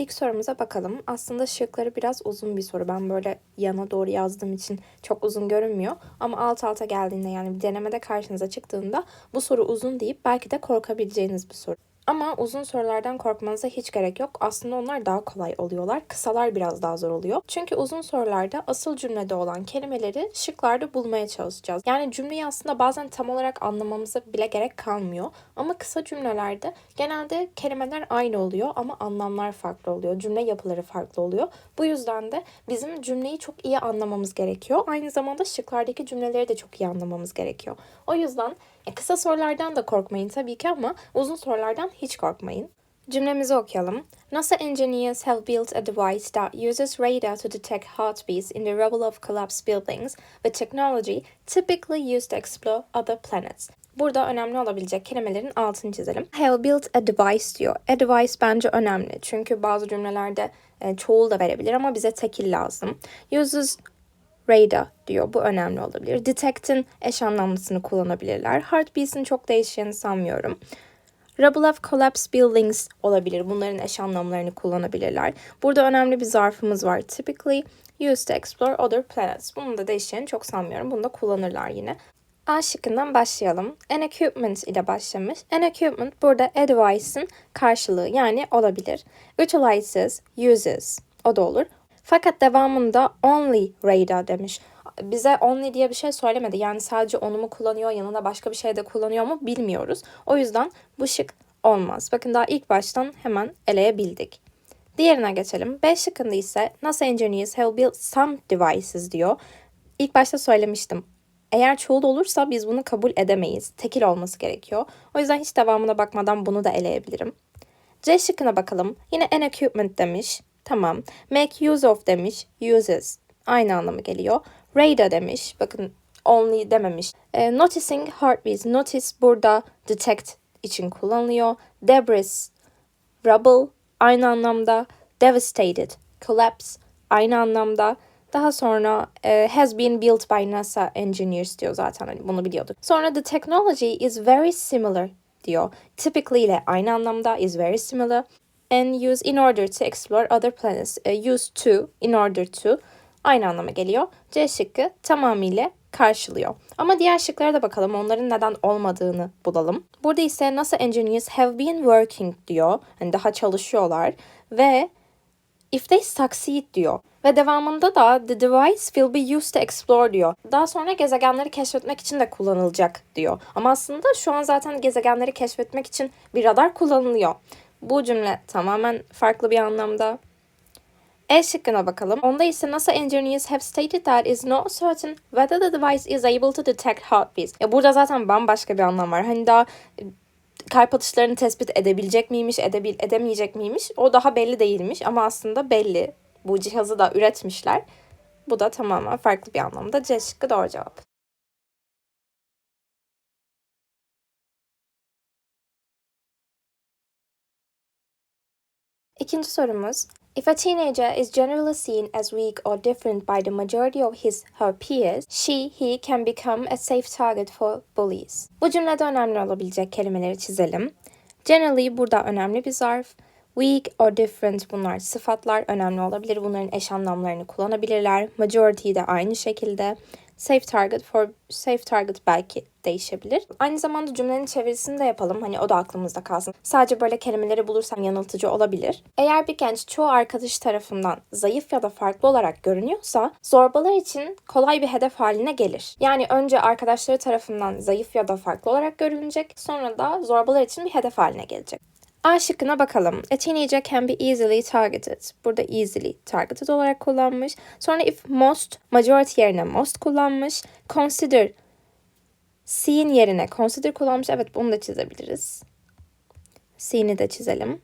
İlk sorumuza bakalım. Aslında şıkları biraz uzun bir soru. Ben böyle yana doğru yazdığım için çok uzun görünmüyor. Ama alt alta geldiğinde yani bir denemede karşınıza çıktığında bu soru uzun deyip belki de korkabileceğiniz bir soru. Ama uzun sorulardan korkmanıza hiç gerek yok. Aslında onlar daha kolay oluyorlar. Kısalar biraz daha zor oluyor. Çünkü uzun sorularda asıl cümlede olan kelimeleri şıklarda bulmaya çalışacağız. Yani cümleyi aslında bazen tam olarak anlamamıza bile gerek kalmıyor. Ama kısa cümlelerde genelde kelimeler aynı oluyor ama anlamlar farklı oluyor. Cümle yapıları farklı oluyor. Bu yüzden de bizim cümleyi çok iyi anlamamız gerekiyor. Aynı zamanda şıklardaki cümleleri de çok iyi anlamamız gerekiyor. O yüzden e, kısa sorulardan da korkmayın tabii ki ama uzun sorulardan hiç korkmayın. Cümlemizi okuyalım. NASA engineers have built a device that uses radar to detect heartbeats in the rubble of collapsed buildings with technology typically used to explore other planets. Burada önemli olabilecek kelimelerin altını çizelim. Have built a device diyor. A device bence önemli. Çünkü bazı cümlelerde e, çoğul da verebilir ama bize tekil lazım. Uses radar diyor. Bu önemli olabilir. Detect'in eş anlamlısını kullanabilirler. Heartbeats'in çok değişeceğini sanmıyorum. Rubble of collapsed buildings olabilir. Bunların eş anlamlarını kullanabilirler. Burada önemli bir zarfımız var. Typically used to explore other planets. Bunun da değişeceğini çok sanmıyorum. Bunu da kullanırlar yine. A şıkkından başlayalım. An equipment ile başlamış. An equipment burada a device'ın karşılığı yani olabilir. Utilizes, uses o da olur. Fakat devamında only radar demiş. Bize only diye bir şey söylemedi. Yani sadece onu mu kullanıyor, yanında başka bir şey de kullanıyor mu bilmiyoruz. O yüzden bu şık olmaz. Bakın daha ilk baştan hemen eleyebildik. Diğerine geçelim. B şıkkında ise NASA engineers have built some devices diyor. İlk başta söylemiştim. Eğer çoğul olursa biz bunu kabul edemeyiz. Tekil olması gerekiyor. O yüzden hiç devamına bakmadan bunu da eleyebilirim. C şıkkına bakalım. Yine an equipment demiş. Tamam. Make use of demiş. Uses. Aynı anlamı geliyor. Radar demiş. Bakın only dememiş. E, noticing heartbeats. Notice burada detect için kullanılıyor. Debris, rubble aynı anlamda. Devastated, collapse aynı anlamda. Daha sonra e, has been built by NASA engineers diyor zaten hani bunu biliyorduk. Sonra the technology is very similar diyor. Typically ile aynı anlamda is very similar and use in order to explore other planets. E, use to in order to aynı anlama geliyor. C şıkkı tamamıyla karşılıyor. Ama diğer şıklara da bakalım. Onların neden olmadığını bulalım. Burada ise NASA engineers have been working diyor. Hani daha çalışıyorlar ve if they succeed diyor. Ve devamında da the device will be used to explore diyor. Daha sonra gezegenleri keşfetmek için de kullanılacak diyor. Ama aslında şu an zaten gezegenleri keşfetmek için bir radar kullanılıyor. Bu cümle tamamen farklı bir anlamda. E şıkkına bakalım. Onda ise NASA engineers have stated that is not certain whether the device is able to detect heartbeats. Ya burada zaten bambaşka bir anlam var. Hani daha e, kalp atışlarını tespit edebilecek miymiş, edebil edemeyecek miymiş? O daha belli değilmiş ama aslında belli. Bu cihazı da üretmişler. Bu da tamamen farklı bir anlamda. C şıkkı doğru cevap. İkinci sorumuz. If a teenager is generally seen as weak or different by the majority of his her peers, she he can become a safe target for bullies. Bu cümlede önemli olabilecek kelimeleri çizelim. Generally burada önemli bir zarf. Weak or different bunlar sıfatlar önemli olabilir. Bunların eş anlamlarını kullanabilirler. Majority de aynı şekilde. Safe target for safe target belki değişebilir. Aynı zamanda cümlenin çevirisini de yapalım. Hani o da aklımızda kalsın. Sadece böyle kelimeleri bulursam yanıltıcı olabilir. Eğer bir genç çoğu arkadaş tarafından zayıf ya da farklı olarak görünüyorsa zorbalar için kolay bir hedef haline gelir. Yani önce arkadaşları tarafından zayıf ya da farklı olarak görülecek. Sonra da zorbalar için bir hedef haline gelecek. A şıkkına bakalım. A teenager can be easily targeted. Burada easily targeted olarak kullanmış. Sonra if most, majority yerine most kullanmış. Consider, seen yerine consider kullanmış. Evet bunu da çizebiliriz. Seen'i de çizelim.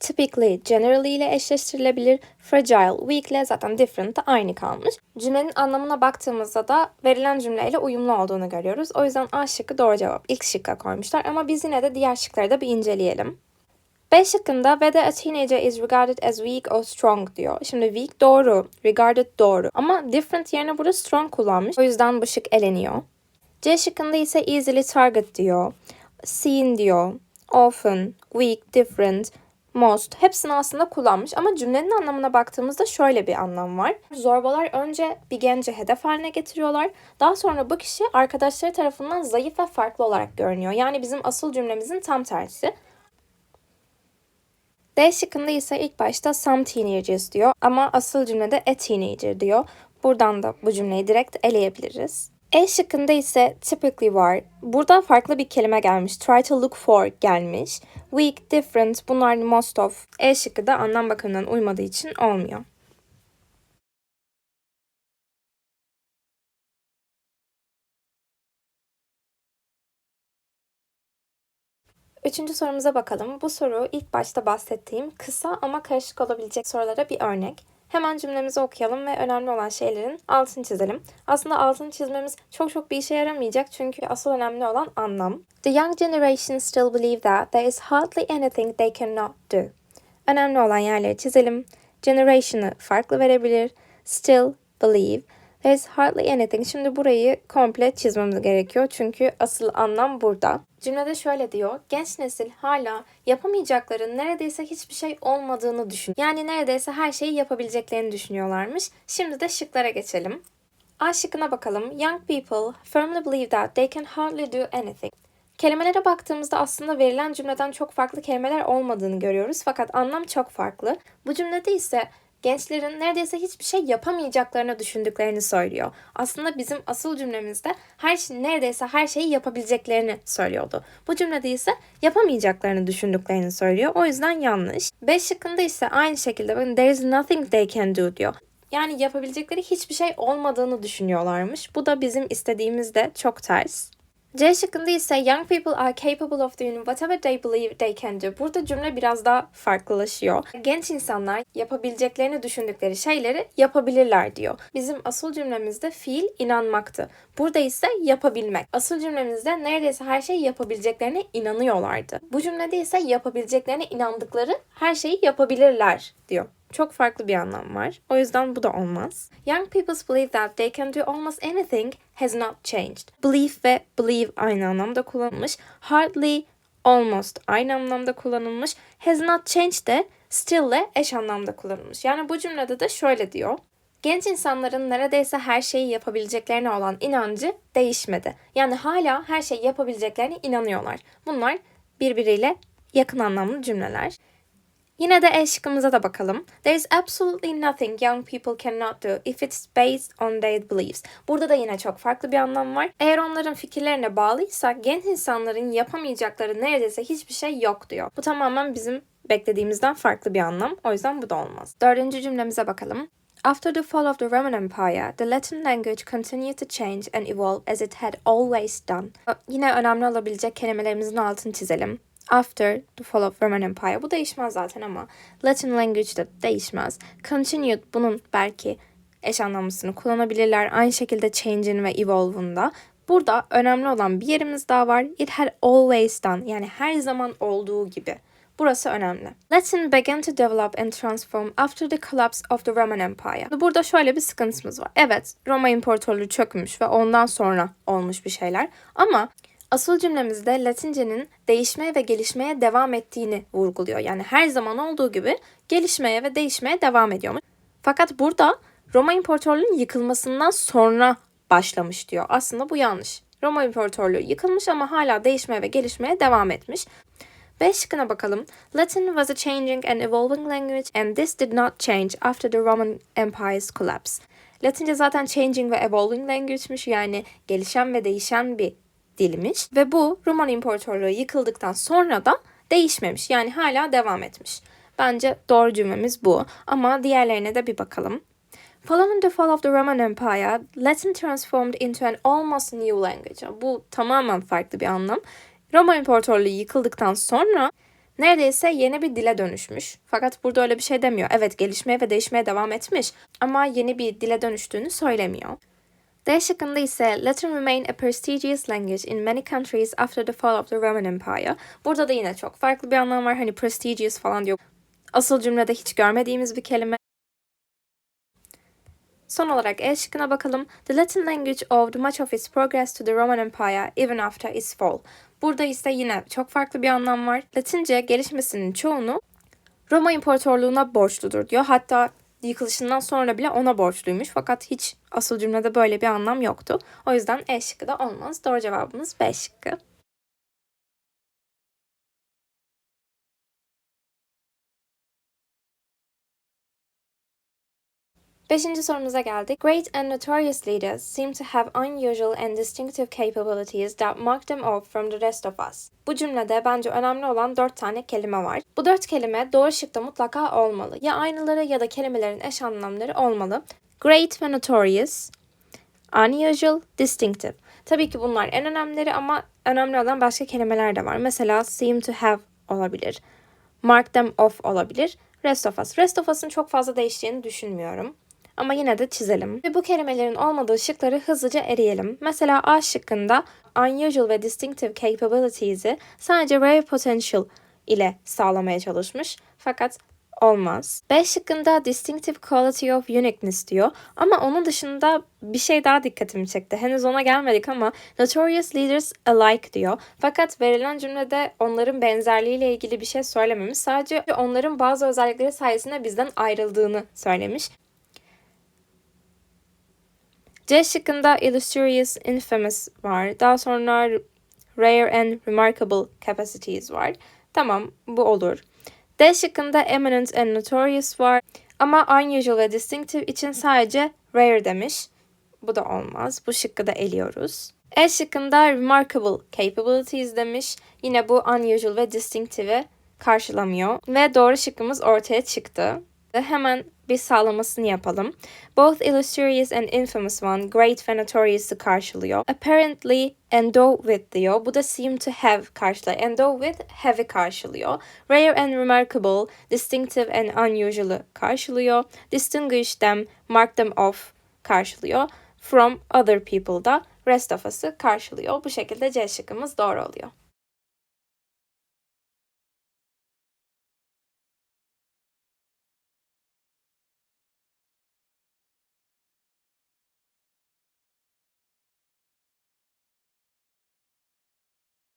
Typically, generally ile eşleştirilebilir. Fragile, weak ile zaten different de aynı kalmış. Cümlenin anlamına baktığımızda da verilen cümleyle uyumlu olduğunu görüyoruz. O yüzden A şıkkı doğru cevap. İlk şıkka koymuşlar ama biz yine de diğer şıkları da bir inceleyelim. B şıkkında whether a teenager is regarded as weak or strong diyor. Şimdi weak doğru, regarded doğru ama different yerine burada strong kullanmış. O yüzden bu şık eleniyor. C şıkkında ise easily target diyor. Seen diyor. Often, weak, different, most hepsini aslında kullanmış ama cümlenin anlamına baktığımızda şöyle bir anlam var. Zorbalar önce bir genci hedef haline getiriyorlar. Daha sonra bu kişi arkadaşları tarafından zayıf ve farklı olarak görünüyor. Yani bizim asıl cümlemizin tam tersi. D şıkkında ise ilk başta some teenagers diyor ama asıl cümlede a teenager diyor. Buradan da bu cümleyi direkt eleyebiliriz. E şıkkında ise typically var. Burada farklı bir kelime gelmiş. Try to look for gelmiş. Weak, different bunlar most of. E şıkkı da anlam bakımından uymadığı için olmuyor. Üçüncü sorumuza bakalım. Bu soru ilk başta bahsettiğim kısa ama karışık olabilecek sorulara bir örnek. Hemen cümlemizi okuyalım ve önemli olan şeylerin altını çizelim. Aslında altını çizmemiz çok çok bir işe yaramayacak çünkü asıl önemli olan anlam. The young generation still believe that there is hardly anything they cannot do. Önemli olan yerleri çizelim. Generation'ı farklı verebilir. Still believe There's hardly anything. Şimdi burayı komple çizmemiz gerekiyor. Çünkü asıl anlam burada. Cümlede şöyle diyor. Genç nesil hala yapamayacakların neredeyse hiçbir şey olmadığını düşün. Yani neredeyse her şeyi yapabileceklerini düşünüyorlarmış. Şimdi de şıklara geçelim. A şıkkına bakalım. Young people firmly believe that they can hardly do anything. Kelimelere baktığımızda aslında verilen cümleden çok farklı kelimeler olmadığını görüyoruz fakat anlam çok farklı. Bu cümlede ise gençlerin neredeyse hiçbir şey yapamayacaklarını düşündüklerini söylüyor. Aslında bizim asıl cümlemizde her şey neredeyse her şeyi yapabileceklerini söylüyordu. Bu cümlede ise yapamayacaklarını düşündüklerini söylüyor. O yüzden yanlış. B şıkkında ise aynı şekilde bakın there is nothing they can do diyor. Yani yapabilecekleri hiçbir şey olmadığını düşünüyorlarmış. Bu da bizim istediğimizde çok ters. C şıkkında ise young people are capable of doing whatever they believe they can do. Burada cümle biraz daha farklılaşıyor. Genç insanlar yapabileceklerini düşündükleri şeyleri yapabilirler diyor. Bizim asıl cümlemizde fiil inanmaktı. Burada ise yapabilmek. Asıl cümlemizde neredeyse her şeyi yapabileceklerine inanıyorlardı. Bu cümlede ise yapabileceklerine inandıkları her şeyi yapabilirler diyor. Çok farklı bir anlam var. O yüzden bu da olmaz. Young people's believe that they can do almost anything has not changed. Belief ve believe aynı anlamda kullanılmış. Hardly, almost aynı anlamda kullanılmış. Has not changed de still ile eş anlamda kullanılmış. Yani bu cümlede de şöyle diyor. Genç insanların neredeyse her şeyi yapabileceklerine olan inancı değişmedi. Yani hala her şeyi yapabileceklerine inanıyorlar. Bunlar birbiriyle yakın anlamlı cümleler. Yine de E şıkkımıza da bakalım. There is absolutely nothing young people cannot do if it's based on their beliefs. Burada da yine çok farklı bir anlam var. Eğer onların fikirlerine bağlıysa genç insanların yapamayacakları neredeyse hiçbir şey yok diyor. Bu tamamen bizim beklediğimizden farklı bir anlam. O yüzden bu da olmaz. Dördüncü cümlemize bakalım. After the fall of the Roman Empire, the Latin language continued to change and evolve as it had always done. Yine önemli olabilecek kelimelerimizin altını çizelim after the fall of Roman Empire. Bu değişmez zaten ama Latin language de değişmez. Continued bunun belki eş anlamlısını kullanabilirler. Aynı şekilde change'in ve evolve'un da. Burada önemli olan bir yerimiz daha var. It had always done. Yani her zaman olduğu gibi. Burası önemli. Latin began to develop and transform after the collapse of the Roman Empire. Burada şöyle bir sıkıntımız var. Evet, Roma İmparatorluğu çökmüş ve ondan sonra olmuş bir şeyler. Ama Asıl cümlemizde Latince'nin değişmeye ve gelişmeye devam ettiğini vurguluyor. Yani her zaman olduğu gibi gelişmeye ve değişmeye devam ediyormuş. Fakat burada Roma İmparatorluğu'nun yıkılmasından sonra başlamış diyor. Aslında bu yanlış. Roma İmparatorluğu yıkılmış ama hala değişmeye ve gelişmeye devam etmiş. B şıkkına bakalım. Latin was a changing and evolving language and this did not change after the Roman Empire's collapse. Latince zaten changing ve evolving language'miş yani gelişen ve değişen bir dilmiş ve bu Roman İmparatorluğu yıkıldıktan sonra da değişmemiş. Yani hala devam etmiş. Bence doğru cümlemiz bu ama diğerlerine de bir bakalım. Following the fall of the Roman Empire, Latin transformed into an almost new language. Bu tamamen farklı bir anlam. Roma İmparatorluğu yıkıldıktan sonra neredeyse yeni bir dile dönüşmüş. Fakat burada öyle bir şey demiyor. Evet gelişmeye ve değişmeye devam etmiş ama yeni bir dile dönüştüğünü söylemiyor. D şıkkında ise Latin remain a prestigious language in many countries after the fall of the Roman Empire. Burada da yine çok farklı bir anlam var. Hani prestigious falan diyor. Asıl cümlede hiç görmediğimiz bir kelime. Son olarak E şıkkına bakalım. The Latin language owed much of its progress to the Roman Empire even after its fall. Burada ise yine çok farklı bir anlam var. Latince gelişmesinin çoğunu Roma İmparatorluğu'na borçludur diyor. Hatta yıkılışından sonra bile ona borçluymuş. Fakat hiç asıl cümlede böyle bir anlam yoktu. O yüzden E şıkkı da olmaz. Doğru cevabımız B şıkkı. Beşinci sorumuza geldik. Great and notorious leaders seem to have unusual and distinctive capabilities that mark them off from the rest of us. Bu cümlede bence önemli olan dört tane kelime var. Bu dört kelime doğru şıkta mutlaka olmalı. Ya aynıları ya da kelimelerin eş anlamları olmalı. Great ve notorious, unusual, distinctive. Tabii ki bunlar en önemlileri ama önemli olan başka kelimeler de var. Mesela seem to have olabilir. Mark them off olabilir. Rest of us. Rest of us'ın çok fazla değişeceğini düşünmüyorum. Ama yine de çizelim. Ve bu kelimelerin olmadığı şıkları hızlıca eriyelim. Mesela A şıkkında unusual ve distinctive capabilities'i sadece rare potential ile sağlamaya çalışmış. Fakat olmaz. B şıkkında distinctive quality of uniqueness diyor. Ama onun dışında bir şey daha dikkatimi çekti. Henüz ona gelmedik ama notorious leaders alike diyor. Fakat verilen cümlede onların benzerliğiyle ilgili bir şey söylememiş. Sadece onların bazı özellikleri sayesinde bizden ayrıldığını söylemiş. C şıkkında illustrious, infamous var. Daha sonra rare and remarkable capacities var. Tamam bu olur. D şıkkında eminent and notorious var. Ama unusual ve distinctive için sadece rare demiş. Bu da olmaz. Bu şıkkı da eliyoruz. E şıkkında remarkable capabilities demiş. Yine bu unusual ve distinctive'i karşılamıyor. Ve doğru şıkkımız ortaya çıktı. Hemen bir sağlamasını yapalım. Both illustrious and infamous one great ve notorious'ı karşılıyor. Apparently endow with diyor. Bu da seem to have karşılıyor. Endow with have'i karşılıyor. Rare and remarkable, distinctive and unusual'ı karşılıyor. Distinguish them, mark them off karşılıyor. From other people da rest of us'ı karşılıyor. Bu şekilde C şıkkımız doğru oluyor.